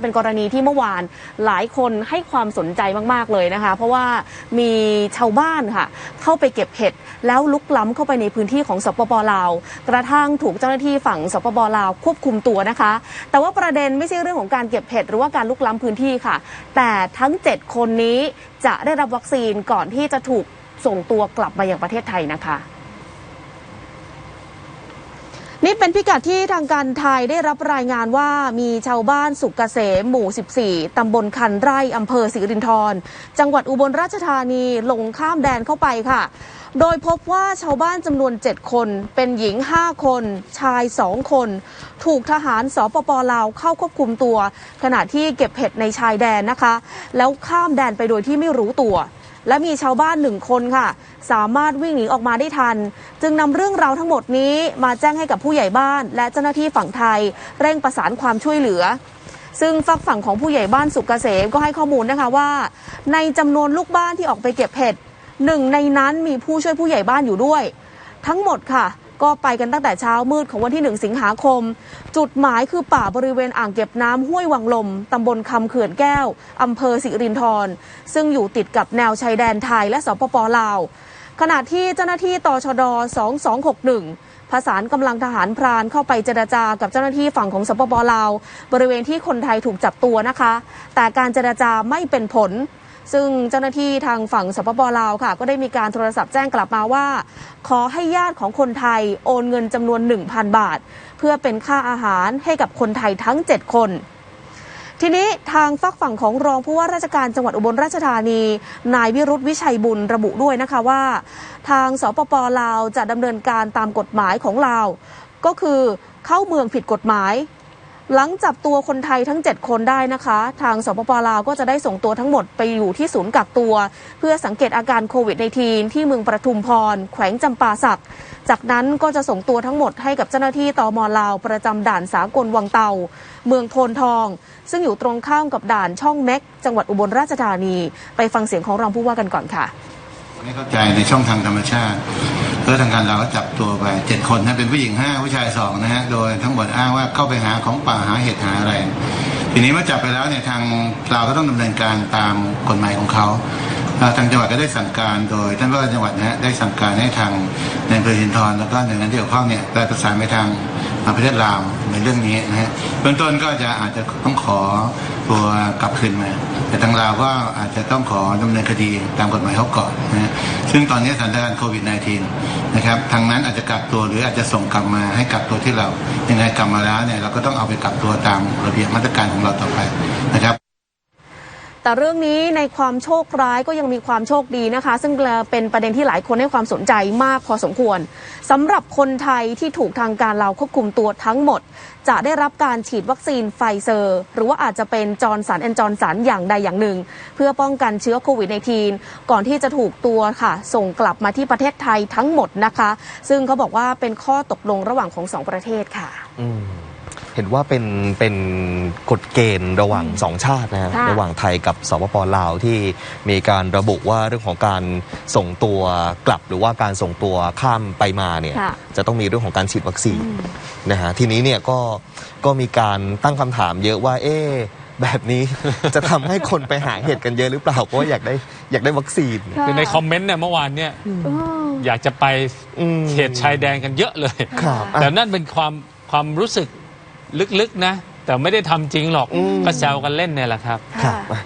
เป็นกรณีที่เมื่อวานหลายคนให้ความสนใจมาก ๆ เลยนะคะ เพราะว่ามีชาวบ้านค่ะ เข้าไปเก็บเห็ดแล้วลุกล้ำเข้าไปในพื้นที่ของสปปลาว กระทั่งถูกเจ้าหน้าที่ฝั่งสปปลาวควบคุมตัวนะคะ แต่ว่าประเด็นไม่ใช่เรื่องของการเก็บเห็ดหรือว่าการลุกล้ำพื้นที่ค่ะ แต่ทั้ง 7 คนนี้จะได้รับวัคซีนก่อนที่จะถูกส่งตัวกลับมาอยังประเทศไทยนะคะ นี่เป็นพิกัดที่ทางการไทยได้รับรายงานว่ามีชาวบ้านสุกเกษมหมู่ 14 ตำบลคันไร่อำเภอศรีรินธรจังหวัดอุบลราชธานีลงข้ามแดนเข้าไปค่ะ โดยพบว่าชาวบ้านจำนวน 7 คน เป็นหญิง 5 คน ชาย 2 คน ถูกทหารสปปลาวเข้าควบคุมตัว ขณะที่เก็บเห็ดในชายแดนนะคะ แล้วข้ามแดนไปโดยที่ไม่รู้ตัว และมีชาวบ้านหนึ่งคนค่ะ สามารถวิ่งหนีออกมาได้ทัน จึงนำเรื่องราวทั้งหมดนี้มาแจ้งให้กับผู้ใหญ่บ้าน และเจ้าหน้าที่ฝั่งไทย เร่งประสานความช่วยเหลือ ซึ่งฝักฝั่งของผู้ใหญ่บ้านสุกเกษมก็ให้ข้อมูลนะคะว่า ในจำนวนลูกบ้านที่ออกไปเก็บเห็ดหนึ่งในนั้นมีผู้ช่วยผู้ใหญ่บ้านอยู่ด้วย ทั้งหมดค่ะ ก็ไปกันตั้งแต่เช้ามืดของวันที่ 1 สิงหาคม จุดหมายคือป่าบริเวณอ่างเก็บน้ำห้วยวังลมตำบลคำเขื่อนแก้วอำเภอสิรินธรซึ่งอยู่ติดกับแนวชายแดนไทยและสปปลาว ขณะที่เจ้าหน้าที่ตชด 2261ผสานกำลังทหารพรานเข้าไปเจรจากับเจ้าหน้าที่ฝั่งของสปปลาว บริเวณที่คนไทยถูกจับตัวนะคะ แต่การเจรจาไม่เป็นผล ซึ่งเจ้าหน้าที่ทางฝั่งสปปลาวค่ะ ก็ได้มีการโทรศัพท์แจ้งกลับมาว่า ขอให้ญาติของคนไทยโอนเงินจำนวน 1,000 บาท เพื่อเป็นค่าอาหารให้กับคนไทยทั้ง 7 คนทีนี้ทางฝักฝั่งของรองผู้ว่าราชการจังหวัดอุบลราชธานี นายวิรุธวิชัยบุญระบุด้วยนะคะว่า ทางสปปลาวจะดำเนินการตามกฎหมายของลาว ก็คือเข้าเมืองผิดกฎหมาย หลังจับตัวคนไทยทั้ง 7 คนได้นะคะ ทางสปปลาวก็จะได้ส่งตัวทั้งหมดไปอยู่ที่ศูนย์กักตัว เพื่อสังเกตอาการโควิด -19 ที่เมืองประทุมพร แขวงจำปาสัก จากนั้นก็จะส่งตัวทั้งหมดให้กับเจ้าหน้าที่ตมลาวประจำด่านสากลวังเตา เมืองโพนทอง ซึ่งอยู่ตรงข้ามกับด่านช่องเม็ก จังหวัดอุบลราชธานี ไปฟังเสียงของรองผู้ว่ากันก่อนค่ะไม่เข้าใจในช่องทางธรรมชาติ เพื่อทางการเราก็จับตัวไปเจ็ดคนนะเป็นผู้หญิงห้าผู้ชายสองนะฮะโดยทั้งหมดอ้างว่าเข้าไปหาของป่าหาเห็ดหาอะไร ทีนี้เมื่อจับไปแล้วเนี่ยทางเราก็ต้องดำเนินการตามกฎหมายของเขา ทางจังหวัดก็ได้สั่งการโดยท่านผู้ว่าจังหวัดนะฮะได้สั่งการให้ทางในอำเภอหินทรแล้วก็หน่วยงานที่เกี่ยวข้องเนี่ยได้ประสานไปทางประเทศลาวในเรื่องนี้นะฮะเบื้องต้นก็จะอาจจะต้องขอตัวกลับคืนมา แต่ทางลาวก็อาจจะต้องขอดำเนินคดีตามกฎหมายเขาก่อนนะฮะซึ่งตอนนี้สถานการณ์โควิด -19 นะครับทางนั้นอาจจะกักตัวหรืออาจจะส่งกลับมาให้กักตัวที่เรายังไงกลับมาแล้วเนี่ยเราก็ต้องเอาไปกักตัวตามระเบียบมาตรการของเราต่อไปนะครับ แต่เรื่องนี้ในความโชคร้ายก็ยังมีความโชคดีนะคะ ซึ่งเป็นประเด็นที่หลายคนให้ความสนใจมากพอสมควรสำหรับคนไทยที่ถูกทางการเลาควบคุมตัวทั้งหมด จะได้รับการฉีดวัคซีนไฟเซอร์ หรือว่าอาจจะเป็นจอร์นสันแอนจอร์นสันอย่างใดอย่างหนึ่ง เพื่อป้องกันเชื้อโควิด -19 ก่อนที่จะถูกตัวค่ะ ส่งกลับมาที่ประเทศไทยทั้งหมดนะคะ ซึ่งเขาบอกว่าเป็นข้อตกลงระหว่างของสองประเทศค่ะอื เห็นว่าเป็นเป็นกฎเกณฑ์ระหว่างสองชาตินะฮะค่ะ ระหว่างไทยกับสปปลาวที่มีการระบุว่าเรื่องของการส่งตัวกลับ หรือว่าการส่งตัวข้ามไปมาเนี่ยค่ะ จะต้องมีเรื่องของการฉีดวัคซีน นะฮะทีนี้เนี่ยก็ก็มีการตั้งคำถามเยอะว่า เอ๊ะแบบนี้ จะทำให้คนไปหาเห็ดกันเยอะหรือเปล่าเพราะว่าอยากได้อยากได้วัคซีนคือในคอมเมนต์เนี่ยเมื่อวานเนี่ยอยากจะไปอืมเขตชายแดนกันเยอะเลย ครับแต่นั่นเป็นความความรู้สึก ลึกๆนะ แต่ไม่ได้ทำจริงหรอกอืมก็แซวกันเล่นเนี่ยแหละครับครับค่ะอะ